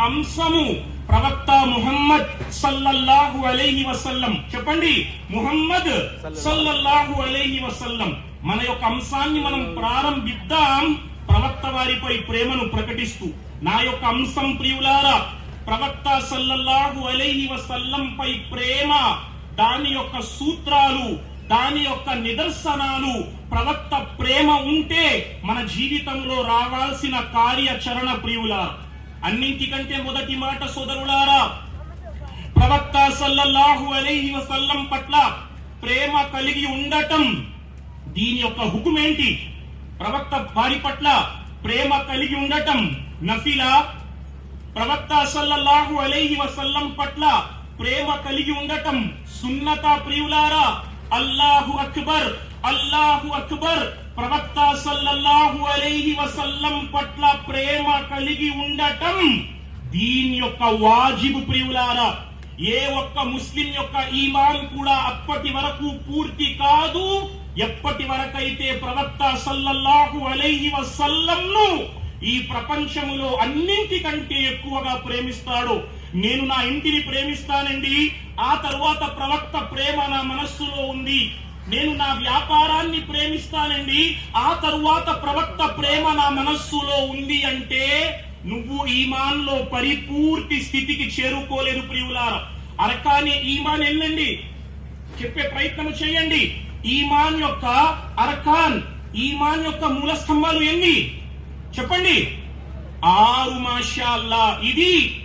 అంశము ప్రవక్త ముహమ్మద్ సల్లల్లాహు అలైహి వసల్లం. చెప్పండి ముహమ్మద్ సల్లల్లాహు అలైహి వసల్లం. మన యొక్క అంశాన్ని మనం ప్రారంభిద్దాం. ప్రవక్త వారిపై ప్రేమను ప్రకటిస్తూ. నా యొక్క అంశం ప్రియులారా ప్రవక్త సల్లల్లాహు అలైహి వసల్లం పై ప్రేమ దాని యొక్క సూత్రాలు దాని యొక్క నిదర్శనాలు ప్రవక్త ప్రేమ ఉంటే మన జీవితంలో రావాల్సిన కార్యాచరణ ప్రియుల. అన్నింటికంటే మొదటి మాట సోదరులారా ప్రవక్త సల్లల్లాహు అలైహి వసల్లం పట్ల ప్రేమ కలిగి ఉండటం. దీని యొక్క హుకుమేంటి? ఏంటి ప్రవక్త వారి పట్ల ప్రేమ కలిగి ఉండటం నఫిలా. ప్రవక్త సల్లల్లాహు అలైహి వసల్లం పట్ల ప్రేమ కలిగి ఉండటం సున్నత ప్రియులారా. అల్లాహు అక్బర్ అల్లాహు అక్బర్. ప్రవక్త సల్లల్లాహు అలైహి వసల్లం పట్ల ప్రేమ కలిగి ఉండటం దీని యొక్క వాజిబు ప్రియులారా. ఏ ఒక్క ముస్లిం యొక్క ఈమాన్ కూడా అప్పటి వరకు పూర్తి కాదు. ఎప్పటి వరకైతే ప్రవక్త సల్లల్లాహు అలైహి వసల్లంను ఈ ప్రపంచములో అన్నింటికంటే ఎక్కువగా ప్రేమిస్తాడు నేను నా ఇంటిని ప్రేమిస్తానండి. ఆ తరువాత ప్రవక్త ప్రేమ నా మనస్సులో ఉంది. నేను నా వ్యాపారాన్ని ప్రేమిస్తానండి. ఆ తరువాత ప్రవక్త ప్రేమ నా మనస్సులో ఉంది అంటే నువ్వు ఈమాన్లో పరిపూర్తి స్థితికి చేరుకోలేదు ప్రియులార. అరకాని ఈమాన్ ఎన్నండి చెప్పే ప్రయత్నం చేయండి. ఈమాన్ యొక్క అరకాన్ ఈమాన్ యొక్క మూల స్తంభాలు ఎన్ని? చెప్పండి. ఆరు మాషాల్లా. ఇది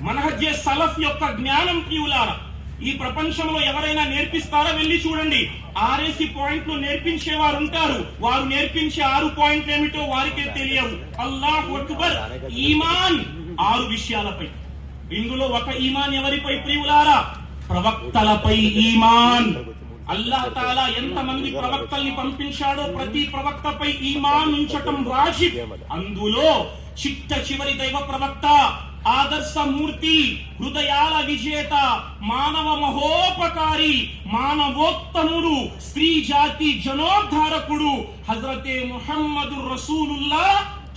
మనహజ్జే సలఫ్ యొక్క జ్ఞానం ప్రియులారా ఈ ప్రపంచంలో ఎవరైనా నేర్పిస్తారా? వెళ్ళి చూడండి. ఆర్ఏసి పాయింట్లు నేర్పించే వారు ఉంటారు. వారు నేర్పించే ఆరు పాయింట్లు ఏమిటో వారికే తెలియవు. అల్లాహ్ అక్బర్ ఈమాన్ ఆరు విషయాలపై. ఇందులో ఒక ఈమాన్ ఎవరిపై ప్రియులారా? ప్రవక్తలపై ఈమాన్. అల్లాహ్ తాలా ఎంత మంది ప్రవక్తల్ని పంపించాడో ప్రతి ప్రవక్తపై ఈమాన్ ఉంచటం వాజిబ్. అందులో చిట్ట చివరి దైవ ప్రవక్త ఆదర్శ మూర్తి హృదయాల విజేత మానవ మహోపకారి మానవోత్తముడు స్త్రీ జాతి జనోద్ధారకుడు హజరతే ముహమ్మదు రసూలుల్లా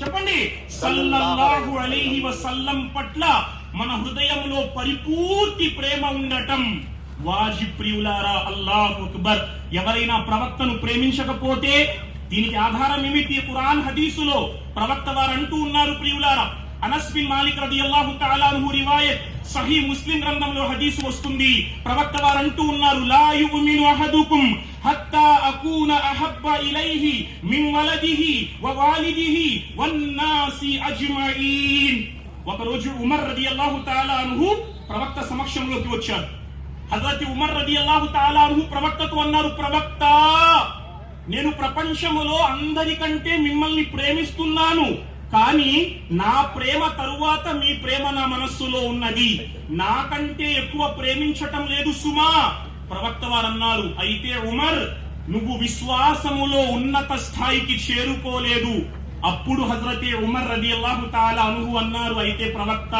చెప్పండి సల్లల్లాహు అలీహి వసల్లం పట్ల మన హృదయంలో పరిపూర్తి ప్రేమ ఉండటం. వాజి ప్రియులారా అల్లాహ్ అక్బర్ ఎవరైనా ప్రవక్తను ప్రేమించకపోతే దీనికి ఆధారం ఏమిటి? ఖురాన్ హదీసులో ప్రవక్త వారు అంటూ ఉన్నారు ప్రియులారా. అనస్ బిన్ మాలిక్ రదియల్లాహు తఆలా అన్హు రివాయత్ సహీ ముస్లిం గ్రంథంలో హదీస్ వస్తుంది. ప్రవక్త వారంటూ ఉన్నారు లా యుమిను అహదుకుం హత్తా అకూన అహబ్బ ఇలైహి మిన్ వలదిహి వ వాలిదిహి వన్నాసి అజ్మయీన్. ఒక రోజు ఉమర్ రదియల్లాహు తఆలా అన్హు ప్రవక్త సమక్షంలోకి వచ్చారు. హజరత్ ఉమర్ రది అల్లాహు తాలాను ప్రవక్తతో అన్నారు ప్రవక్త నేను ప్రపంచములో అందరికంటే మిమ్మల్ని ప్రేమిస్తున్నాను. కానీ నా ప్రేమ తరువాత మీ ప్రేమ నా మనస్సులో ఉన్నది. నాకంటే ఎక్కువ ప్రేమించటం లేదు సుమా. ప్రవక్త వారు అన్నారు అయితే ఉమర్ నువ్వు విశ్వాసములో ఉన్నత స్థాయికి చేరుకోలేదు. అప్పుడు హజరతే ఉమర్ రది అల్లాహు తాలా అనుహు అన్నారు అయితే ప్రవక్త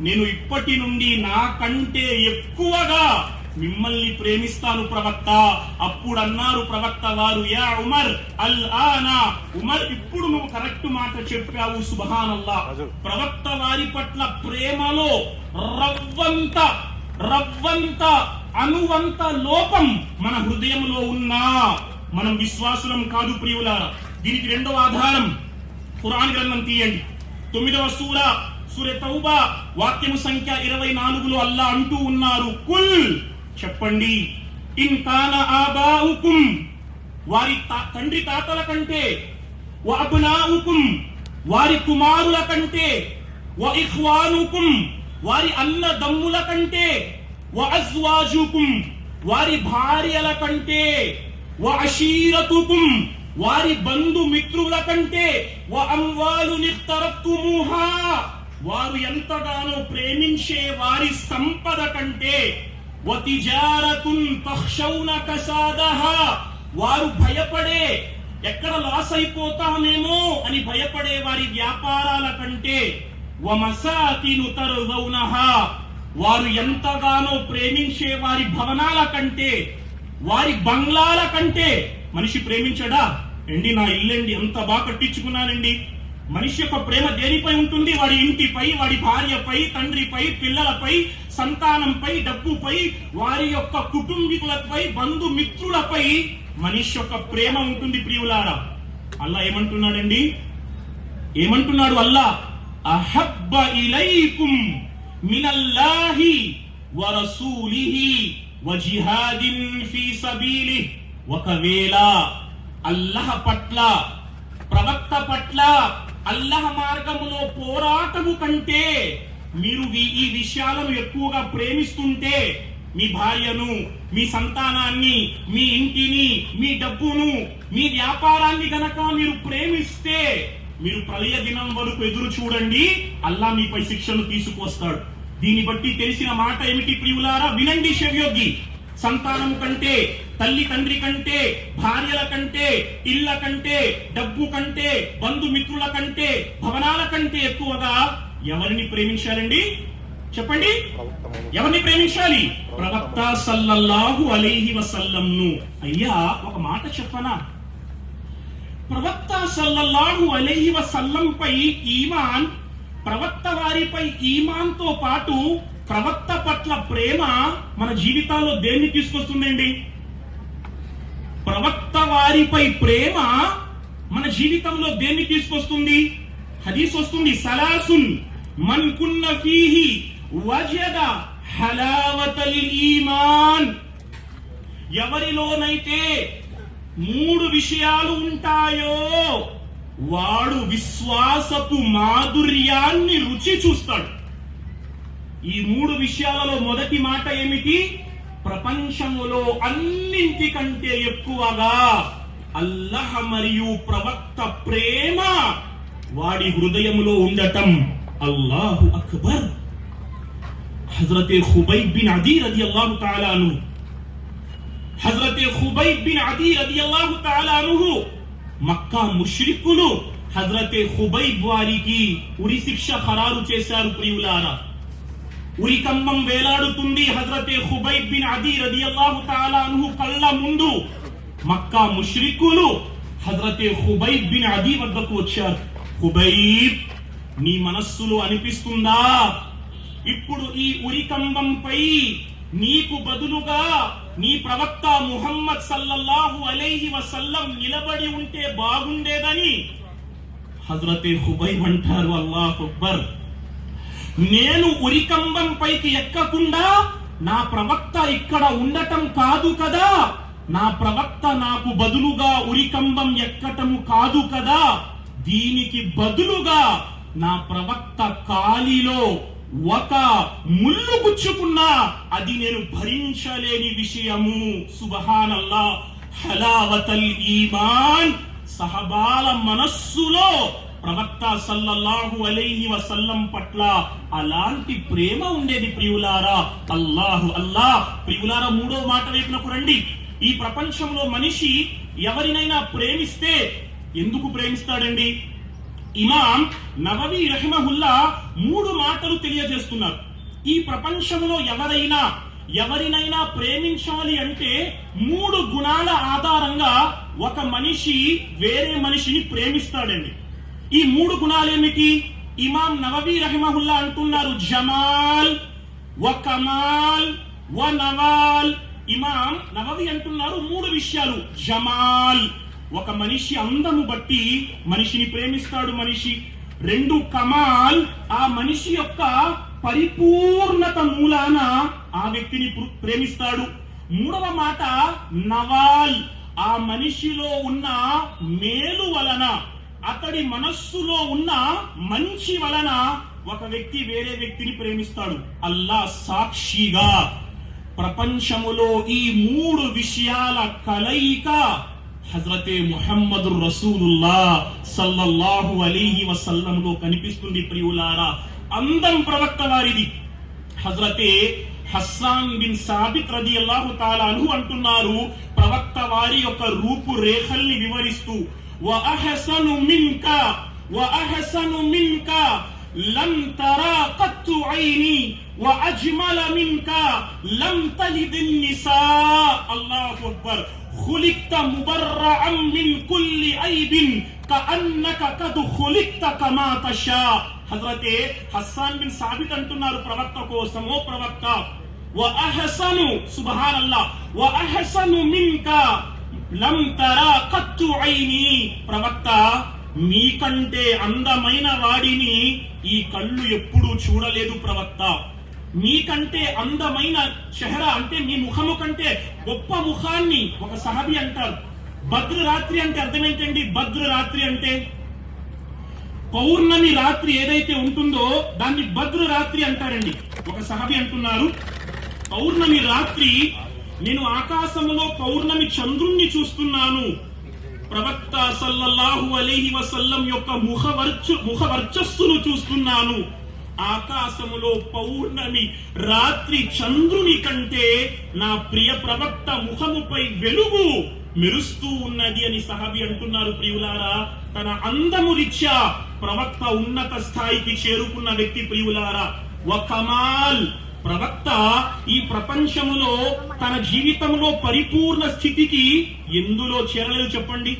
నేను ఇప్పటి నుండి నాకంటే ఎక్కువగా మిమ్మల్ని ప్రేమిస్తాను ప్రవక్త. అప్పుడు అన్నారు ప్రవక్త వారు యా ఉమర్ అల్ ఆనా. ఉమర్ ఇప్పుడు నువ్వు కరెక్ట్ మాట చెప్పావు సుబహానల్లా ప్రవక్త వారి పట్ల ప్రేమలో రవ్వంత రవ్వంత అనువంత లోపం మన హృదయంలో ఉన్నా. మనం విశ్వాసులం కాదు ప్రియులారా. దీనికి రెండవ ఆధారం ఖురాన్ గ్రంథం తీయండి. తొమ్మిదవ సూర సూర్య తౌబా వాక్యము సంఖ్య ఇరవై నాలుగులో అల్లా అంటూ ఉన్నారు. కుల్ చెప్పండి. ఇంకాన కాన ఆబావుకుం వారి తా- తండ్రి తాతల కంటే వ వారి కుమారుల కంటే వ ఇఖ్వానుకుం వారి అన్నదమ్ముల కంటే వ అజ్వాజుకుం వారి భార్యల కంటే వ అషీరతుకుం వారి బంధుమిత్రుల కంటే వ అమ్వాలు నిఖ్తరఫ్తుమూహా వారు ఎంతగానో ప్రేమించే వారి సంపద కంటే కసాదహా. వారు భయపడే ఎక్కడ లాస్ అయిపోతామేమో అని భయపడే వారి వ్యాపారాల కంటే వ వారు ఎంతగానో ప్రేమించే వారి భవనాల కంటే వారి బంగ్లాల కంటే మనిషి ప్రేమించడా? అండి నా ఇల్లండి ఎంత బాగా కట్టించుకున్నానండి. మనిషి యొక్క ప్రేమ దేనిపై ఉంటుంది? వాడి ఇంటిపై వాడి భార్యపై తండ్రిపై పిల్లలపై సంతానంపై డబ్బుపై వారి యొక్క కుటుంబీకులపై బంధుమిత్రులపై మనిషి యొక్క ప్రేమ ఉంటుంది ప్రియులారా. అల్లా ఏమంటున్నాడండి? ఏమంటున్నాడు అల్లా? అహబ్బ ఇలైకుం మినల్లాహి వరసూలిహి వజిహాదిన్ ఫీ సబీలి ఒకవేళ అల్లహ పట్ల ప్రవక్త పట్ల అల్లహ మార్గములో పోరాటము కంటే మీరు ఈ- ఈ విషయాలను ఎక్కువగా ప్రేమిస్తుంటే మీ భార్యను మీ సంతానాన్ని మీ ఇంటిని మీ డబ్బును మీ వ్యాపారాన్ని గనక మీరు ప్రేమిస్తే మీరు ప్రళయ దినం వరకు ఎదురు చూడండి. అల్లా మీపై శిక్షను తీసుకొస్తాడు దీన్ని బట్టి తెలిసిన మాట ఏమిటి ప్రియులారా? వినండి శవ్యోగి సంతానము కంటే తల్లి తండ్రి కంటే భార్యల కంటే ఇళ్ళ కంటే డబ్బు కంటే బంధుమిత్రుల కంటే భవనాల కంటే ఎక్కువగా ఎవరిని ప్రేమించాలండి? చెప్పండి. ఎవరిని ప్రేమించాలి? ప్రవక్త సల్లల్లాహు అలైహి వసల్లంను. అయ్యా ఒక మాట చెప్పనా? ప్రవక్త సల్లల్లాహు అలైహి వసల్లంపై ఈమాన్ ప్రవక్త వారిపై ఈమాన్తో పాటు ప్రవక్త పట్ల ప్రేమ మన జీవితాల్లో దేన్ని తీసుకొస్తుందండి? ప్రవక్త వారిపై ప్రేమ మన జీవితంలో దేన్ని తీసుకొస్తుంది? హదీస్ వస్తుంది సలాసున్. మన్ కున్న ఫీహి వజద హలావతల్ ఈమాన్. ఎవరిలోనైతే మూడు విషయాలు ఉంటాయో వాడు విశ్వాసపు మాధుర్యాన్ని రుచి చూస్తాడు. ఈ మూడు విషయాలలో మొదటి మాట ఏమిటి? ప్రపంచములో అన్నింటికంటే ఎక్కువగా అల్లహ మరియు ప్రవక్త ప్రేమ వాడి హృదయములో ఉండటం. అల్లాహు అక్బర్ హజరతే ఖుబైబ్ బిన్ అదీ రదియల్లాహు తఆలా అను హజరతే ఖుబైబ్ బిన్ అదీ రదియల్లాహు తఆలా అనుహు మక్కా ముష్రికులు హజరతే ఖుబైబ్ వారికి ఉరి శిక్ష ఖరారు చేశారు ప్రియులారా ఉరి కంబం వేలాడుతుంది హజరతే ఖుబైబ్ బిన్ అదీ రదియల్లాహు తఆలా అన్హు కళ్ళ ముందు మక్కా ముష్రికులు హజరతే ఖుబైబ్ బిన్ అదీ వద్దకు వచ్చారు ఖుబైబ్ నీ మనస్సులో అనిపిస్తుందా? ఇప్పుడు ఈ ఉరికంబంపై నీకు బదులుగా నీ ప్రవక్త ముహమ్మద్ సల్లల్లాహు అలైహి వసల్లం నిలబడి ఉంటే బాగుండేదని హజరతే హుబై అంటారు అల్లాహ్ అక్బర్. నేను ఉరికంబం పైకి ఎక్కకుండా నా ప్రవక్త ఇక్కడ ఉండటం కాదు కదా? నా ప్రవక్త నాకు బదులుగా ఉరికంబం ఎక్కటము కాదు కదా? దీనికి బదులుగా నా ప్రవక్త కాలిలో ఒక ముళ్ళు గుచ్చుకున్నా అది నేను భరించలేని విషయము. సుబహానల్లా హలావతల్ ఈమాన్. సహబాల మనస్సులో ప్రవక్త సల్లల్లాహు అలైహి వసల్లం పట్ల అలాంటి ప్రేమ ఉండేది ప్రియులారా. అల్లాహు అల్లా. ప్రియులారా మూడో మాట వైపునకు రండి. ఈ ప్రపంచంలో మనిషి ఎవరినైనా ప్రేమిస్తే ఎందుకు ప్రేమిస్తాడండి? ఇమాం నవవి రహిమహుల్లా మూడు మాటలు తెలియజేస్తున్నారు. ఈ ప్రపంచంలో ఎవరైనా ఎవరినైనా ప్రేమించాలి అంటే మూడు గుణాల ఆధారంగా ఒక మనిషి వేరే మనిషిని ప్రేమిస్తాడండి. ఈ మూడు గుణాలేమిటి? ఇమాం నవవి రహిమహుల్లా అంటున్నారు జమాల్ వ కమాల్ వ నవాల్ ఇమాం నవవి అంటున్నారు మూడు విషయాలు జమాల్. ఒక మనిషి అందము బట్టి మనిషిని ప్రేమిస్తాడు మనిషి. రెండు కమాల్ ఆ మనిషి యొక్క పరిపూర్ణత మూలాన ఆ వ్యక్తిని ప్రేమిస్తాడు. మూడవ మాట నవాల్. ఆ మనిషిలో ఉన్న మేలు వలన అతడి మనస్సులో ఉన్న మంచి వలన ఒక వ్యక్తి వేరే వ్యక్తిని ప్రేమిస్తాడు. అల్లా సాక్షిగా. ప్రపంచములో ఈ మూడు విషయాల కలయిక హజరతే ముహమ్మదు రసూలుల్లా సల్లల్లాహు అలీహి వసల్లంలో కనిపిస్తుంది ప్రియులారా అందం ప్రవక్త వారిది హజరతే హస్సాన్ బిన్ సాబిత్ రది అల్లాహు తాలాను అంటున్నారు ప్రవక్త వారి యొక్క రూపు రేఖల్ని వివరిస్తూ వ అహసను మిన్క వ అహసను మిన్క లం తరా కత్తు ఐని وأجمل منك لم تلد النساء الله أكبر خلقت مبرعا من كل عيب كأنك قد خلقت كما تشاء హజరతే హస్సాన్ బిన్ సాబిత్ అంటున్నారు ప్రవక్త కోసం ఓ ప్రవక్త వ అహసను సుబ్హానల్లాహ్ వ అహసను మిన్క లం తరా కత్తు ఐని ప్రవక్త మీకంటే అందమైన వాడిని ఈ కళ్ళు ఎప్పుడూ చూడలేదు ప్రవక్త మీకంటే అందమైన చెహరా అంటే మీ ముఖము కంటే గొప్ప ముఖాన్ని ఒక సహబి అంటారు. భద్ర రాత్రి అంటే అర్థం ఏంటండి భద్ర రాత్రి అంటే పౌర్ణమి రాత్రి ఏదైతే ఉంటుందో దాన్ని భద్ర రాత్రి అంటారండి. ఒక సహబి అంటున్నారు పౌర్ణమి రాత్రి నేను ఆకాశంలో పౌర్ణమి చంద్రుణ్ణి చూస్తున్నాను. ప్రవక్త సల్లల్లాహు అలీహి వసల్లం యొక్క ముఖ వర్చ ముఖ వర్చస్సును చూస్తున్నాను. ఆకాశములో పౌర్ణమి రాత్రి చంద్రుని కంటే నా ప్రియ ప్రవక్త ముఖముపై వెలుగు మెరుస్తూ ఉన్నది అని సహబి అంటున్నారు ప్రియులారా. తన అందము రీత్యా ప్రవక్త ఉన్నత స్థాయికి చేరుకున్న వ్యక్తి ప్రియులారా. వకమాల్ ప్రవక్త ఈ ప్రపంచములో తన జీవితంలో పరిపూర్ణ స్థితికి ఎందులో చేరలేదు చెప్పండి.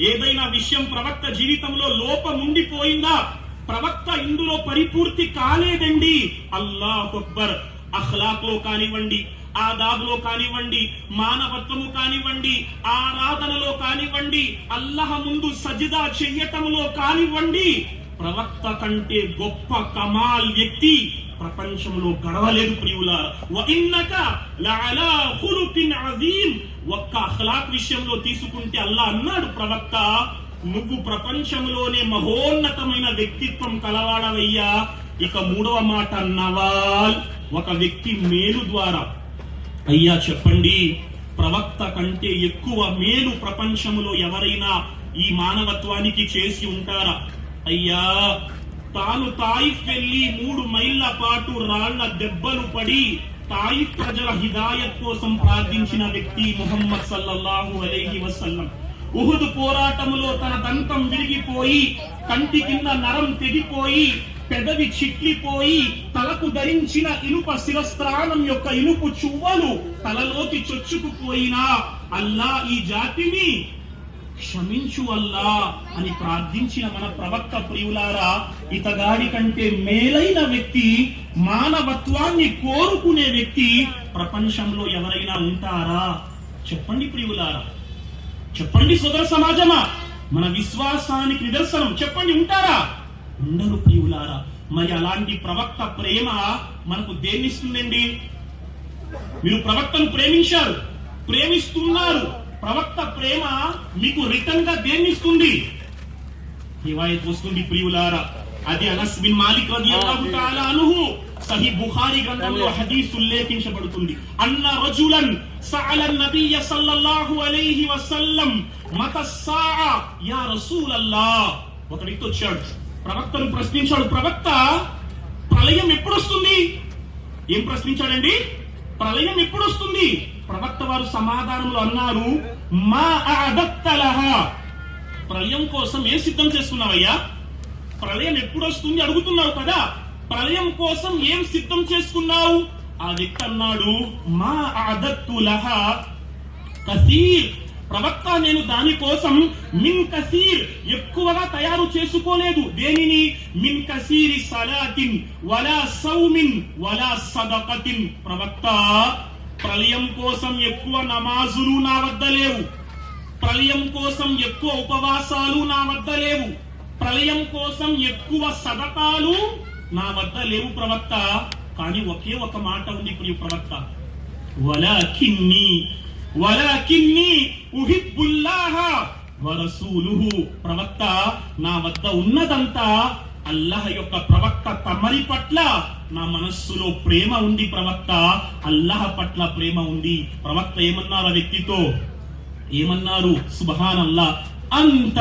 ఏదైనా విషయం ప్రవక్త జీవితంలో లోపం ఉండిపోయిందా? ప్రవక్త ఇందులో పరిపూర్తి కాలేదండి. అల్లాహ్ అక్బర్. అఖ్లాక్లో కానివ్వండి ఆదాబ్లో కానివ్వండి మానవత్వము కానివ్వండి ఆరాధనలో కానివ్వండి అల్లహ ముందు సజిదా చెయ్యటంలో కానివ్వండి ప్రవక్త కంటే గొప్ప కమాల్ వ్యక్తి ప్రపంచంలో గడవలేదు ప్రియుల ఒక్క అఖ్లాక్ విషయంలో తీసుకుంటే అల్లా అన్నాడు ప్రవక్త. నువ్వు ప్రపంచంలోనే మహోన్నతమైన వ్యక్తిత్వం కలవాడవయ్యా. ఇక మూడవ మాట నవాల్. ఒక వ్యక్తి మేలు ద్వారా. అయ్యా చెప్పండి. ప్రవక్త కంటే ఎక్కువ మేలు ప్రపంచములో ఎవరైనా ఈ మానవత్వానికి చేసి ఉంటారా? అయ్యా తాను తాయిఫ్ వెళ్ళి మూడు మైళ్ళ పాటు రాళ్ళ దెబ్బలు పడి తాయిఫ్ ప్రజల హిదాయత్ కోసం ప్రార్థించిన వ్యక్తి ముహమ్మద్ సల్లల్లాహు అలైహి వసల్లం. ఉహుదు పోరాటములో తన దంతం విరిగిపోయి కంటి కింద నరం తెగిపోయి పెదవి చిట్లిపోయి తలకు ధరించిన ఇనుప శిరస్త్రాణం యొక్క ఇనుపు చువ్వలు తలలోకి చొచ్చుకుపోయినా అల్లా ఈ జాతిని క్షమించు అల్లా అని ప్రార్థించిన మన ప్రవక్త ప్రియులారా ఇతగాడి కంటే మేలైన వ్యక్తి మానవత్వాన్ని కోరుకునే వ్యక్తి ప్రపంచంలో ఎవరైనా ఉంటారా? చెప్పండి ప్రియులారా. చెప్పండి సోదర సమాజమా? మన విశ్వాసానికి నిదర్శనం. చెప్పండి ఉంటారా? ఉండరు ప్రియులారా మరి అలాంటి ప్రవక్త ప్రేమ మనకు దేన్నిస్తుందండి? మీరు ప్రవక్తను ప్రేమించారు ప్రేమిస్తున్నారు. ప్రవక్త ప్రేమ మీకు రిటర్న్గా దేన్నిస్తుంది? రివాయత్ వస్తుంది ప్రియులారా. అది అనస్ బిన్ మాలిక్ అన్హు. సహీ బుఖారి గ్రంథంలో హదీస్ ఉల్లేఖించబడుతుంది అన్న రజులన్ సఅల నబియ్య సల్లల్లాహు అలైహి వసల్లం మత సాఅ యా రసూలల్లాహ్. ఒక వ్యక్తి వచ్చాడు. ప్రవక్తను ప్రశ్నించాడు ప్రవక్త ప్రళయం ఎప్పుడు వస్తుంది ఏం ప్రశ్నించాడండి? ప్రళయం ఎప్పుడు వస్తుంది ప్రవక్త వారు సమాధానంలో అన్నారు మా అదత్తలహ ప్రళయం కోసం ఏం సిద్ధం చేసుకున్నావయ్యా? ప్రళయం ఎప్పుడు వస్తుంది అడుగుతున్నావు కదా. ప్రళయం కోసం ఏం సిద్ధం చేసుకున్నావు? ఆ వ్యక్తి అన్నాడు మా అదత్తులహ కసీర్. ప్రవక్త నేను దానికోసం మిన్ కసీర్ ఎక్కువగా తయారు చేసుకోలేదు. దేనిని? మిన్ కసీరి సలాతిన్ వలా సౌమిన్ వలా సదకతిన్. ప్రవక్త ప్రళయం కోసం ఎక్కువ నమాజులు నా వద్ద లేవు. ప్రళయం కోసం ఎక్కువ ఉపవాసాలు నా వద్ద లేవు. ప్రళయం కోసం ఎక్కువ సదకాలు నా వద్ద లేవు ప్రవక్త కానీ ఒకే ఒక మాట ఉంది ప్రియ ప్రవక్త. వలాకిన్ని వలాకిన్ని ఉహిబ్బుల్లాహ వరసూలుహు ప్రవక్త నా వద్ద ఉన్నదంతా అల్లాహ్ యొక్క ప్రవక్త తమరి పట్ల నా మనస్సులో ప్రేమ ఉంది ప్రవక్త. అల్లాహ్ పట్ల ప్రేమ ఉంది. ప్రవక్త ఏమన్నారు ఆ వ్యక్తితో? ఏమన్నారు? సుబహాన్ అల్లా అంత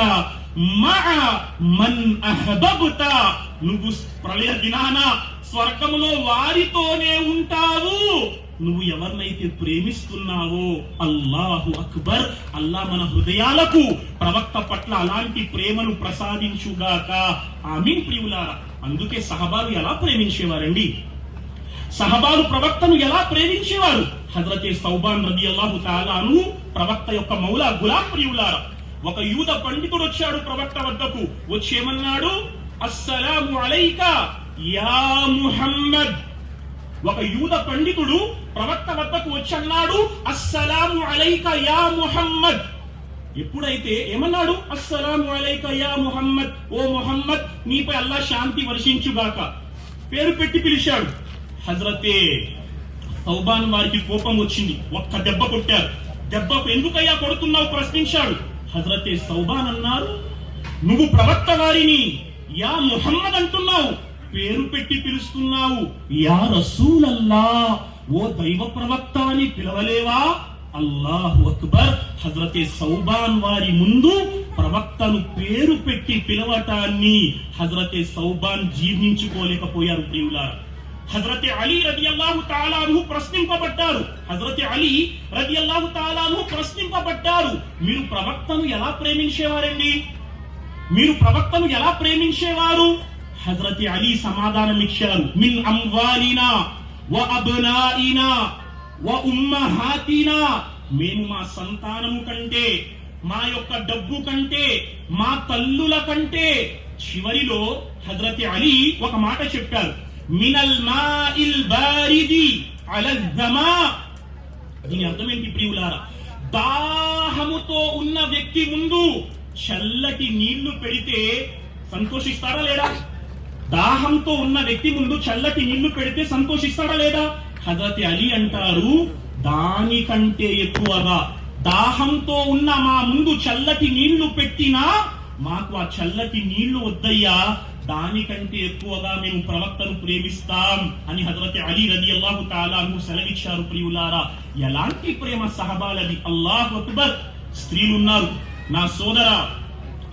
నువ్వు ప్రళయ దినాన స్వర్గములో వారితోనే ఉంటావు. నువ్వు ఎవరినైతే ప్రేమిస్తున్నావో అల్లాహు అక్బర్ అల్లా మన హృదయాలకు ప్రవక్త పట్ల అలాంటి ప్రేమను ప్రసాదించుగాక. ఆమీన్ ప్రియులారా. అందుకే సహబాలు ఎలా ప్రేమించేవారండి? సహబాలు ప్రవక్తను ఎలా ప్రేమించేవారు? హజరతే సౌబాన్ రది అల్లాహు తాలాను ప్రవక్త యొక్క మౌలా గులాం ప్రియులారా. ఒక యూద పండితుడు వచ్చాడు ప్రవక్త వద్దకు. వచ్చి ఏమన్నాడు అస్సలాము అలైక యా ముహమ్మద్. ఒక యూద పండితుడు ప్రవక్త వద్దకు వచ్చి అన్నాడు అస్సలాము అలైక యా ముహమ్మద్. ఎప్పుడైతే ఏమన్నాడు? అస్సలాము అలైక యా ముహమ్మద్. ఓ ముహమ్మద్ నీపై అల్లా శాంతి వర్షించుగాక. పేరు పెట్టి పిలిచాడు. హజరతే సౌబాన్ వారికి కోపం వచ్చింది. ఒక్క దెబ్బ కొట్టారు. దెబ్బకు ఎందుకయ్యా కొడుతున్నావు? ప్రశ్నించాడు. హజరతే సౌబాన్ అన్నారు నువ్వు ప్రవక్త వారిని యా ముహమ్మద్ అంటున్నావు పేరు పెట్టి పిలుస్తున్నావు యా రసూలల్లా ఓ దైవ ప్రవక్త అని పిలవలేవా? అల్లాహు అక్బర్ హజరతే సౌబాన్ వారి ముందు ప్రవక్తను పేరు పెట్టి పిలవటాన్ని హజరతే సౌబాన్ జీర్ణించుకోలేకపోయారు ప్రియులారా. హజరత్ అలీ రది అల్లాహు తాలాను ప్రశ్నింపబడ్డారు. హజరత్ అలీ రది అల్లాహు తాలాను ప్రశ్నింపబడ్డారు. మీరు ప్రవక్తను ఎలా ప్రేమించేవారండి? మీరు ప్రవక్తను ఎలా ప్రేమించేవారు? హజరత్ అలీ సమాధానం ఇచ్చారు. మిన్ అమ్వాలినా వ అబ్నాయినా వ ఉమ్మహాతినా. మేము మా సంతానము కంటే మా యొక్క డబ్బు కంటే మా తల్లుల కంటే చివరిలో హజరత్ అలీ ఒక మాట చెప్పారు. మినల్ మాఇల్ బారిది అలద్దమా దీని అర్థం ఏంటి ప్రియులారా? దాహముతో ఉన్న వ్యక్తి ముందు చల్లటి నీళ్ళు పెడితే సంతోషిస్తారా లేడా దాహంతో ఉన్న వ్యక్తి ముందు చల్లటి నీళ్ళు పెడితే సంతోషిస్తాడా లేదా? హజరత్ అలీ అంటారు దానికంటే ఎక్కువగా. దాహంతో ఉన్న మా ముందు చల్లటి నీళ్ళు పెట్టినా మాకు ఆ చల్లటి నీళ్ళు వద్దయ్యా. దానికంటే ఎక్కువగా మేము ప్రవక్తను ప్రేమిస్తాం అని హజరత్ అలీ రది అల్లాహు తాలాను సెలవిచ్చారు ప్రియులారా. ఎలాంటి ప్రేమ సహబాలది? అల్లాహు అక్బర్. స్త్రీలు ఉన్నారు నా సోదర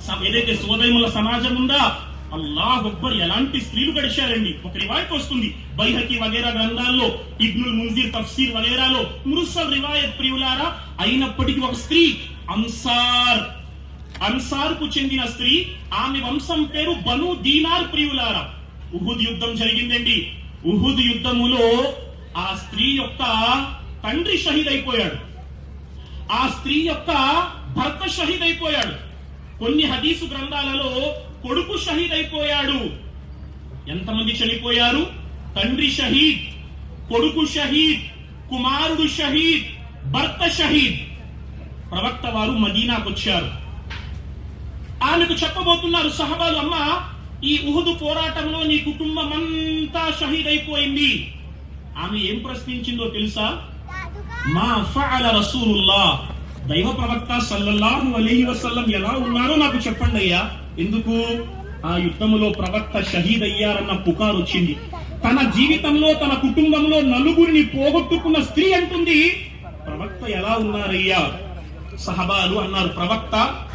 స- ఏదైతే సోదరిముల సమాజం ఉందా? అల్లాహ్ అక్బర్ ఎలాంటి స్త్రీలు గడిచారండి? ఒక రివాయత్ వస్తుంది. బైహకి వగేరా గ్రంథాల్లో ఇబ్నుల్ మున్జిర్ తఫ్సీర్ వగేరాలో మురుసల్ రివాయత్ ప్రియులారా అయినప్పటికీ ఒక స్త్రీ అన్సార్. అన్సార్కు చెందిన స్త్రీ ఆమె వంశం పేరు బను దీనార్ ప్రియులారా. ఉహుద్ యుద్ధం జరిగిందండి. ఉహుద్ యుద్ధములో ఆ స్త్రీ యొక్క తండ్రి షహీద్ అయిపోయాడు ఆ స్త్రీ యొక్క భర్త షహీద్ అయిపోయాడు కొన్ని హదీసు గ్రంథాలలో కొడుకు షహీద్ అయిపోయాడు ఎంతమంది చనిపోయారు? తండ్రి షహీద్ కొడుకు షహీద్ కుమారుడు షహీద్ భర్త షహీద్. ప్రవక్త వారు మదీనాకు వచ్చారు ఆమెకు చెప్పబోతున్నారు సహబాలు అమ్మ ఈ ఉహుదు పోరాటంలో నీ కుటుంబం అంతా షహీద్ అయిపోయింది ఆమె ఏం ప్రశ్నించిందో తెలుసా? మా ఫఅల రసూలుల్లా దైవ ప్రవక్త సల్లల్లాహు అలైహి వసల్లం ఎలా ఉన్నారో నాకు చెప్పండి అయ్యా. ఎందుకు? ఆ యుద్ధములో ప్రవక్త షహీద్ అయ్యారన్న పుకారు వచ్చింది తన జీవితంలో తన కుటుంబంలో నలుగురిని పోగొట్టుకున్న స్త్రీ అంటుంది. ప్రవక్త ఎలా ఉన్నారయ్యా? సహబాలు అన్నారు ప్రవక్త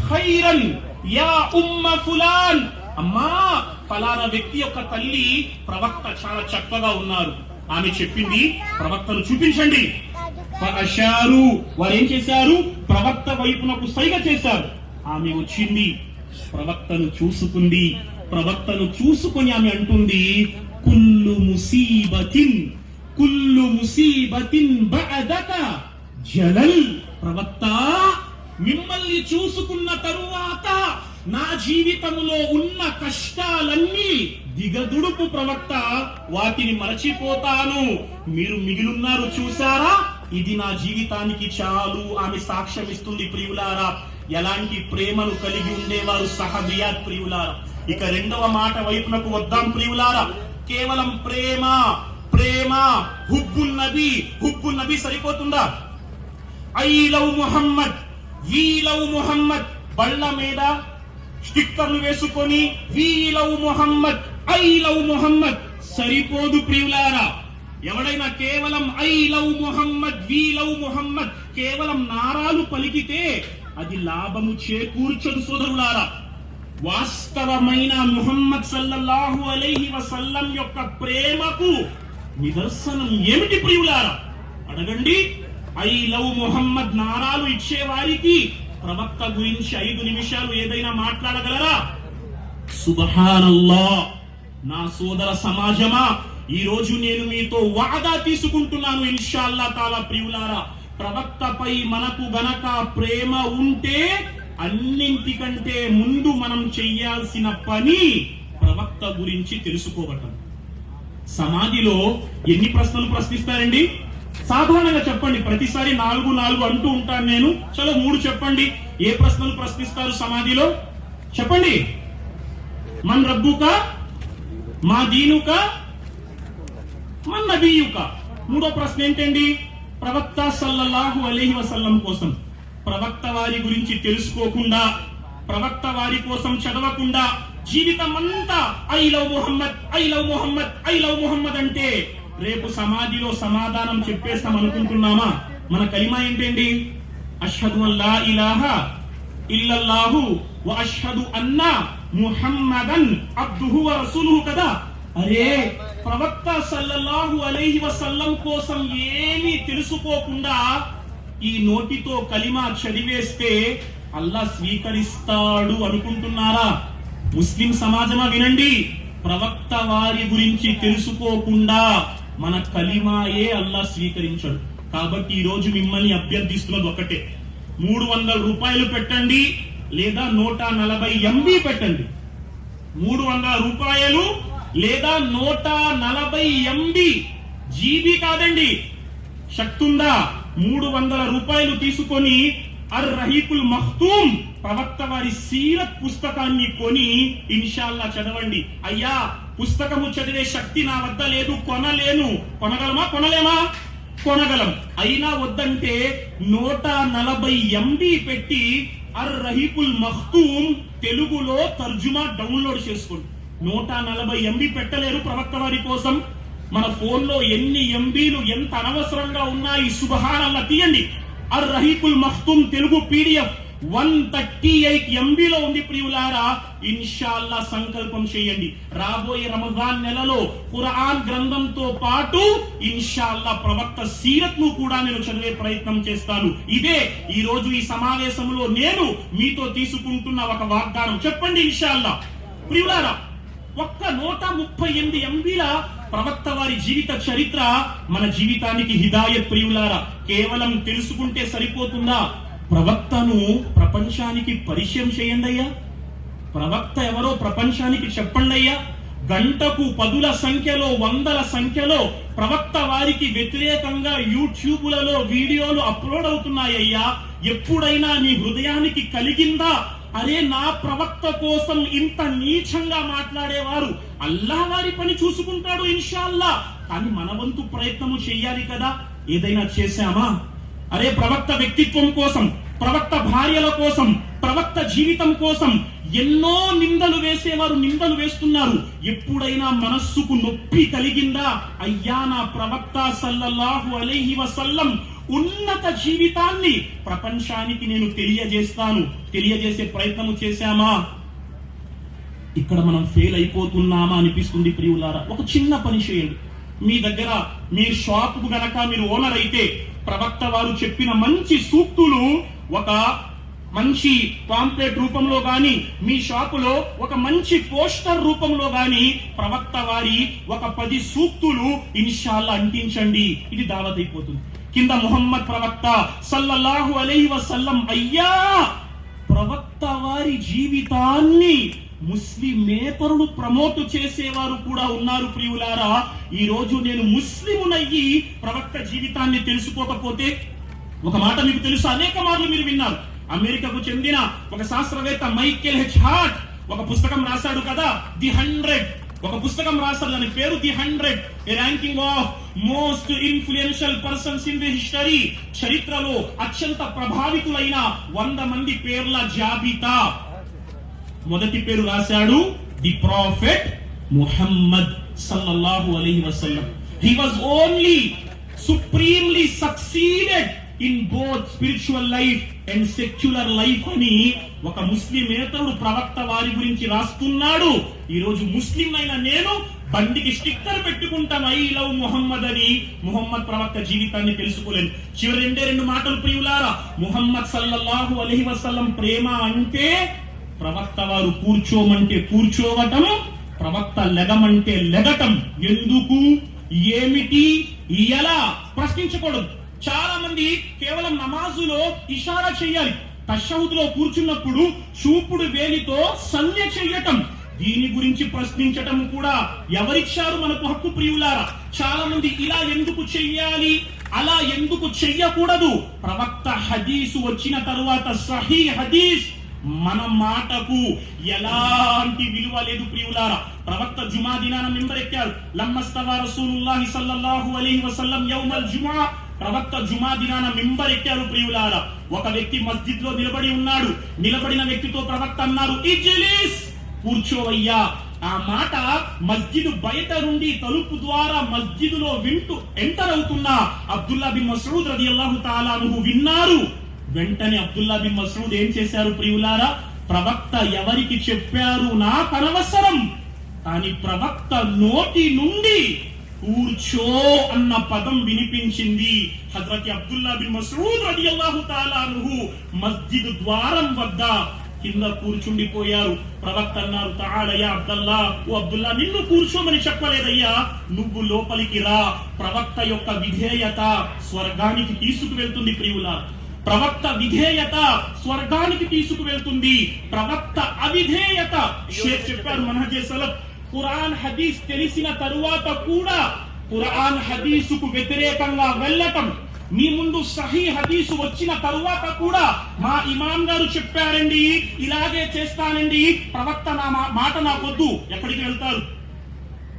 ఖైరన్ యా ఉమ్మ ఫులాన్. అమ్మా ఫలానా వ్యక్తి యొక్క తల్లి ప్రవక్త చాలా చక్కగా ఉన్నారు. ఆమె చెప్పింది ప్రవక్తను చూపించండి. అషారు వారు ఏం చేశారు? ప్రవక్త వైపునకు సైగ చేశారు. ఆమె వచ్చింది ప్రవక్తను చూసుకుంది. ప్రవక్తను చూసుకొని ఆమె అంటుంది కుల్లు ముసీబతిన్ కుల్లు ముసీబతిన్ బఅదక జలల్. ప్రవక్త మిమ్మల్ని చూసుకున్న తరువాత నా జీవితంలో ఉన్న కష్టాలన్నీ దిగదుడుపు ప్రవక్త వాటిని మరచిపోతాను. మీరు మిగిలిన్నారు చూసారా ఇది నా జీవితానికి చాలు ఆమె సాక్ష్యం ఇస్తుంది ప్రియులారా. ఎలాంటి ప్రేమను కలిగి ఉండేవారు సహబియాత్ ప్రియులారా. ఇక రెండవ మాట వైపునకు వద్దాం ప్రియులారా. కేవలం ప్రేమ ప్రేమ హుబ్బుల్ నబీ సరిపోతుందా? I love Muhammad. We love Muhammad బళ్ళ మీద స్టిక్కర్లు వేసుకొని we love Muhammad I love Muhammad. సరిపోదు ప్రియులారా ఎవడైనా కేవలం I love Muhammad we love Muhammad కేవలం నారాలు పలికితే అది లాభము చేకూర్చదు సోదరులారా. వాస్తవమైన ముహమ్మద్ సల్లల్లాహు అలైహి వసల్లం యొక్క ప్రేమకు నిదర్శనం ఏమిటి ప్రియులారా? అడగండి. ఐ లవ్ మొహమ్మద్ నారాలు ఇచ్చే వారికి ప్రవక్త గురించి ఐదు నిమిషాలు ఏదైనా మాట్లాడగలరా? సుబహానల్లా నా సోదర సమాజమా ఈ రోజు నేను మీతో వాదా తీసుకుంటున్నాను ఇన్షాల్లా తాలా ప్రియులారా. ప్రవక్తపై మనకు గనక ప్రేమ ఉంటే అన్నింటికంటే ముందు మనం చెయ్యాల్సిన పని ప్రవక్త గురించి తెలుసుకోవటం. సమాధిలో ఎన్ని ప్రశ్నలు ప్రశ్నిస్తారండి? సాధారణంగా చెప్పండి ప్రతిసారి నాలుగు నాలుగు అంటూ ఉంటాను నేను. చలో మూడు చెప్పండి. ఏ ప్రశ్నలు ప్రశ్నిస్తారు సమాధిలో? చెప్పండి. మన్ రబ్బుక? మా దీనుక? మన్ నబీయుక? మూడో ప్రశ్న ఏంటండి? ప్రవక్త సల్లల్లాహు అలీహి వసల్లం కోసం. ప్రవక్త వారి గురించి తెలుసుకోకుండా ప్రవక్త వారి కోసం చదవకుండా జీవితం అంతా I love Mohammed I love Mohammed I love Mohammed అంటే రేపు సమాధిలో సమాధానం చెప్పేస్తాం అనుకుంటున్నామా? మన కలిమా ఏంటండి? అష్హదు అల్లా ఇలాహా ఇల్లల్లాహు వ అష్హదు అన్నా ముహమ్మదన్ అబ్దుహు వ రసూలుహు కదా? అరే ప్రవక్త సల్లల్లాహు అలైహి వసల్లం కోసం ఏమీ తెలుసుకోకుండా ఈ నోటితో కలిమా చదివేస్తే అల్లా స్వీకరిస్తాడు అనుకుంటున్నారా? ముస్లిం సమాజమా వినండి. ప్రవక్త వారి గురించి తెలుసుకోకుండా మన కలిమాయే అల్లా స్వీకరించడు. కాబట్టి ఈ రోజు మిమ్మల్ని అభ్యర్థిస్తున్నది ఒకటే. మూడు వందల రూపాయలు పెట్టండి లేదా నూట నలభై ఎంబీ పెట్టండి. మూడు వందల రూపాయలు లేదా నూట నలభై ఎంబీ జీబీ కాదండి. శక్తుందా? మూడు వందల రూపాయలు తీసుకొని అర్ రహీకుల్ మఖ్తూమ్ ప్రవక్త వారి సీరత్ పుస్తకాన్ని కొని ఇన్షాల్లా చదవండి. అయ్యా పుస్తకము చదివే శక్తి నా వద్ద లేదు కొనలేను. కొనగలమా? కొనలేమా? కొనగలం. అయినా వద్దంటే నూట నలభై ఎంబీ పెట్టి అర్ రహీపుల్ మఖ్తూమ్ తెలుగులో తర్జుమా డౌన్లోడ్ చేసుకోండి. నూట నలభై ఎంబీ పెట్టలేరు ప్రవక్త వారి కోసం. మన ఫోన్లో ఎన్ని ఎంబీలు ఎంత అనవసరంగా ఉన్నాయి సుబహానల్లా తీయండి. అర్ రహీపుల్ మఖ్తూమ్ Telugu PDF. One thirty eight ఎంబీలో ఉంది ప్రియులారా. ఇన్షాల్లా సంకల్పం చేయండి. రాబోయే రమజాన్ నెలలో ఖురాన్ గ్రంథంతో పాటు ఇన్షాల్లా ప్రవక్త సీరత్ను కూడా నేను చదివే ప్రయత్నం చేస్తాను. ఇదే ఈ రోజు ఈ సమావేశంలో నేను మీతో తీసుకుంటున్న ఒక వాగ్దానం. చెప్పండి ఇన్షాల్లా. ప్రియులారా ఒక్క నూట ముప్పై ఎనిమిది ఎంబీల ప్రవక్త వారి జీవిత చరిత్ర మన జీవితానికి హిదాయత్ ప్రియులారా. కేవలం తెలుసుకుంటే సరిపోతుందా? ప్రవక్తను ప్రపంచానికి పరిచయం చేయండి అయ్యా ప్రవక్త ఎవరో ప్రపంచానికి చెప్పండి అయ్యా గంటకు పదుల సంఖ్యలో వందల సంఖ్యలో ప్రవక్త వారికి వ్యతిరేకంగా యూట్యూబ్లలో వీడియోలు అప్లోడ్ అవుతున్నాయ్యా ఎప్పుడైనా నీ హృదయానికి కలిగిందా? అరే నా ప్రవక్త కోసం ఇంత నీచంగా మాట్లాడేవారు అల్లా వారి పని చూసుకుంటాడు ఇన్షాల్లా. కానీ మన వంతు ప్రయత్నము చెయ్యాలి కదా? ఏదైనా చేశామా? అరే ప్రవక్త వ్యక్తిత్వం కోసం ప్రవక్త భార్యల కోసం ప్రవక్త జీవితం కోసం ఎన్నో నిందలు వేసేవారు నిందలు వేస్తున్నారు. ఎప్పుడైనా మనస్సుకు నొప్పి కలిగిందా? అయ్యా నా ప్రవక్త సల్లల్లాహు అలైహి వసల్లం ఉన్నత జీవితాన్ని ప్రపంచానికి నేను తెలియజేస్తాను. తెలియజేసే ప్రయత్నము చేశామా? ఇక్కడ మనం ఫెయిల్ అయిపోతున్నామా అనిపిస్తుంది ప్రియులారా? ఒక చిన్న పని చేయండి. మీ దగ్గర మీ షాప్కు గనక మీరు ఓనర్ అయితే ప్రవక్త వారు చెప్పిన మంచి సూక్తులు ఒక మంచి పాంప్లెట్ రూపంలో గాని మీ షాపులో ఒక మంచి పోస్టర్ రూపంలో గాని ప్రవక్త వారి ఒక పది సూక్తులు ఇన్షాల్లా అంటించండి. ఇది దావత్ అయిపోతుంది. కింద ముహమ్మద్ ప్రవక్త సల్లల్లాహు అలైహి వసల్లం అయ్యా ప్రవక్త వారి జీవితాన్ని ముస్లిమేతరులు ప్రమోట్ చేసేవారు కూడా ఉన్నారు ప్రియులారా. ఈ రోజు నేను ముస్లిమునయ్యి ప్రవక్త జీవితాన్ని తెలుసుకోకపోతే ఒక మాట మీకు తెలుసు అనేక మార్లు మీరు విన్నారు. అమెరికాకు చెందిన ఒక శాస్త్రవేత్త మైకేల్ హెచ్ హార్ట్ ఒక పుస్తకం రాశాడు కదా ది హండ్రెడ్. ఒక పుస్తకం రాశాడు దాని పేరు the hundred. A ranking of most influential persons in the history చరిత్రలో అత్యంత ప్రభావితులైన వంద మంది పేర్ల జాబితా. మొదటి పేరు రాశాడు ది ప్రాఫెట్ ముహమ్మద్ సల్లల్లాహు అలైహి వసల్లం. He was only supremely succeeded in both spiritual life and secular life అని ఒక ముస్లిమేతరుడు ప్రవక్త వారి గురించి రాస్తున్నాడు. ఈ రోజు ముస్లిం అయిన నేను బండికి స్టిక్కర్ పెట్టుకుంటాను. ఐ లవ్ ముహమ్మద్ అని ముహమ్మద్ ప్రవక్త జీవితాన్ని తెలుసుకోలేను. చివరి రెండే రెండు మాటలు ప్రియులారా ముహమ్మద్ సల్లల్లాహు అలహి వసల్లం ప్రేమ అంటే ప్రవక్త వారు కూర్చోమంటే కూర్చోవటం ప్రవక్త లెగమంటే లెగటం. ఎందుకు? ఏమిటి? ఎలా? ప్రశ్నించకూడదు. చాలా మంది కేవలం నమాజులో ఇషారా చేయాలి. తషహుద్లో కూర్చున్నప్పుడు చూపుడు వేలితో సంజ్ఞ చెయ్యటం దీని గురించి ప్రశ్నించటం కూడా ఎవరిచ్చారు మనకు హక్కు ప్రియులారా? చాలా మంది ఇలా ఎందుకు చెయ్యాలి అలా ఎందుకు చెయ్యకూడదు? ప్రవక్త హదీసు వచ్చిన తరువాత సహీ హదీస్ మన మాటకు ఎలాంటి విలువ లేదు ప్రియులారా. ప్రవక్త జుమా దినాన మెంబర్ ఎక్కారు లమ్మస్తవ రసూలుల్లాహి సల్లల్లాహు అలైహి వసల్లం యౌమల్ జుమా ప్రవక్త జుమా దినాన మింబరెక్కారు ప్రియులారా. ఒక వ్యక్తి మస్జిద్లో నిలబడి ఉన్నాడు. నిలబడిన వ్యక్తితో ప్రవక్త అన్నారు ఇజ్లిస్ కూర్చోవయ్యా. ఆ మాట మస్జిద్ బయట నుండి తలుపు ద్వారా మస్జిదులో వింటూ ఎంటర్ అవుతున్న. అబ్దుల్లా బిన్ మసూద్ రదియల్లాహు తాలా విన్నారు. వెంటనే అబ్దుల్లా బిన్ మసూద్ ఏం చేశారు ప్రియులారా? ప్రవక్త ఎవరికి చెప్పారు? నాకు అనవసరం. కానీ ప్రవక్త నోటి నుండి కూర్చో అన్న పదం వినిపించింది. హజరత్ అబ్దుల్లా బిన్ మసూద్ రదియల్లాహు తాలా మస్జిద్ ద్వారం వద్ద కింద కూర్చుండిపోయారు. ప్రవక్త అన్నారు తాళయ్యా అబ్దల్లా ఓ అబ్దుల్లా నిన్ను కూర్చోమని చెప్పలేదయ్యా. నువ్వు లోపలికి రా. ప్రవక్త యొక్క విధేయత స్వర్గానికి తీసుకువెళ్తుంది ప్రియుల. ప్రవక్త విధేయత స్వర్గానికి తీసుకువెళ్తుంది. ప్రవక్త అవిధేయత. షేక్ చెప్పారు మనహజే సలఫ్ ఖురాన్ హదీస్ తెలిసిన తరువాత కూడా ఖురాన్ హదీసుకు వ్యతిరేకంగా వెళ్ళటం మీ ముందు సహీ హదీసు వచ్చిన తరువాత కూడా మా ఇమాం గారు చెప్పారండి ఇలాగే చేస్తానండి ప్రవక్త నా మా- మాట నాకొద్దు ఎక్కడికి వెళ్తారు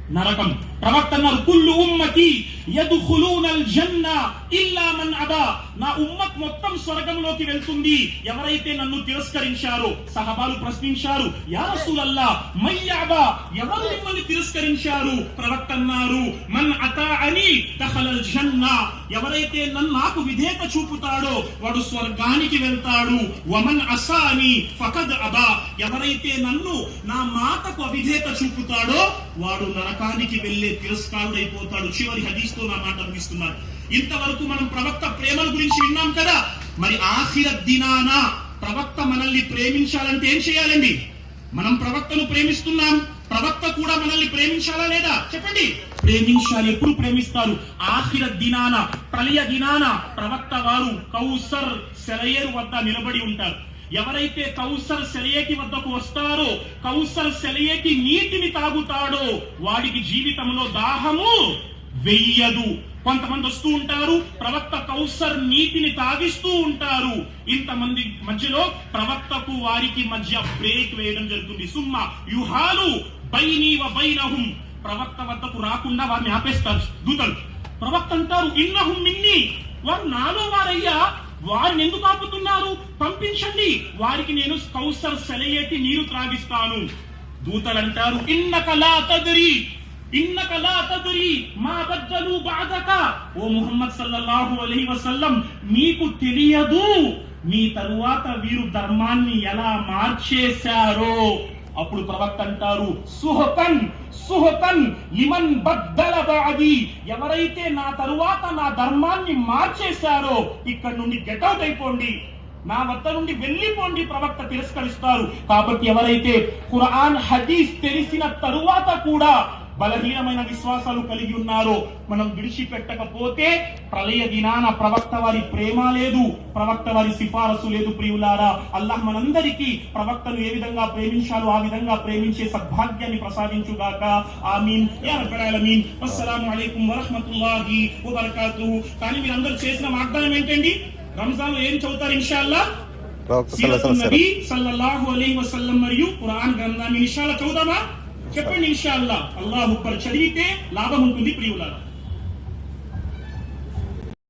నరకం ప్రవక్త అన్నారు కుల్లు ఉమ్మతి యదుఖులూనల్ జన్న ఇల్లా మన్ అబా. నా ఉమ్మత్ మొత్తం స్వర్గంలోకి వెళ్తుంది. ఎవరైతే నన్ను తిరస్కరించారో సహబాలు ప్రశ్నించారు యా రసూలల్లా మయ్యాబా ఎవరు మిమ్మల్ని తిరస్కరించారు? ప్రవక్త అన్నారు మన్ అతా అని దఖలల్ జన్న ఎవరైతే నన్ను నాకు విధేయత చూపుతాడో వాడు స్వర్గానికి వెళ్తాడు. వమన్ అసాని ఫకద్ అబా. ఎవరైతే నన్ను నా మాటకు అవిధేయత చూపుతాడో వాడు నరకానికి వెళ్ళి వెళ్ళే తిరస్కారుడైపోతాడు. చివరి హదీస్తో నా మాట ముగిస్తున్నారు ఇంతవరకు మనం ప్రవక్త ప్రేమల గురించి విన్నాం కదా? మరి ఆఖిర దినాన ప్రవక్త మనల్ని ప్రేమించాలంటే ఏం చేయాలండి? మనం ప్రవక్తను ప్రేమిస్తున్నాం. ప్రవక్త కూడా మనల్ని ప్రేమించాలా లేదా? చెప్పండి. ప్రేమించాలి. ఎప్పుడు ప్రేమిస్తారు? ఆఖిర దినాన ప్రళయ దినాన ప్రవక్త వారు కౌసర్ సెలయేరు వద్ద నిలబడి ఉంటారు. ఎవరైతే కౌసర్ సెలయేకి వద్దకు వస్తారో కౌసర్ సెలయేకి నీటిని తాగుతాడో వాడికి జీవితంలో దాహము వెయ్యదు. కొంతమంది వస్తూ ఉంటారు ప్రవక్త కౌసర్ నీటిని తాగిస్తూ ఉంటారు. ఇంతమంది మధ్యలో ప్రవక్తకు వారికి మధ్య బ్రేక్ వేయడం జరుగుతుంది. సుమ్మ యుహాలు బైనీవ బైనహుం. ప్రవక్త వద్దకు రాకుండా వారిని ఆపేస్తారు దూతలు. ప్రవక్త అంటారు ఇన్నహుం మిన్ని. వారు నాలో వారయ్యా. వారిని ఎందుకు ఆపుతున్నారు? పంపించండి. వారికి నేను కౌసర్ సెలయేటి నీరు త్రాగిస్తాను. దూతలు అంటారు ఇన్న కళా తదురి ఇన్న కళా తదురి మా బద్దలు బాధక. ఓ ముహమ్మద్ సల్లల్లాహు అలైహి వసల్లం మీకు తెలియదు మీ తరువాత వీరు ధర్మాన్ని ఎలా మార్చేశారో? అప్పుడు ప్రవక్త అంటారు సుహకన్ సుహకన్ లిమన్ బద్దల బాది. ఎవరైతే నా తరువాత నా ధర్మాన్ని మార్చేశారో ఇక్కడ నుండి గెటౌట్ అయిపోండి. నా వద్ద నుండి వెళ్ళిపోండి ప్రవక్త తిరస్కరిస్తారు. కాబట్టి ఎవరైతే ఖురాన్ హదీస్ తెలిసిన తరువాత కూడా బలహీనమైన విశ్వాసాలు కలిగి ఉన్నారో మనం విడిచిపెట్టకపోతే ప్రళయ దినాన ప్రవక్త వారి ప్రేమ లేదు ప్రవక్త వారి సిఫారసు లేదు ప్రియులారా. అల్లాహ్ మనందరికీ ప్రవక్తను ఏ విధంగా ప్రేమించాలో ఆ విధంగా ప్రేమించే సద్భాగ్యాన్ని ప్రసాదించుగాక. ఆమీన్. యా రబ్బల్ ఆలమీన్. అస్సలాము అలైకుం వరహ్మతుల్లాహి వబరకాతుహు. కానీ మీరందరూ చేసిన వాగ్దానం ఏంటండి? రంజాన్లో ఏం చదువుతారు ఇన్షాల్లా సల్లల్లాహు అలైహి వసల్లం. మరియు ఖురాన్ గ్రంథాన్ని ఇన్షాల్లా చదువుదామా? చెప్పండి ఇన్షాల్లా అల్లాహ్ అక్బర్ చదివితే లాభం ఉంటుంది ప్రియులారా.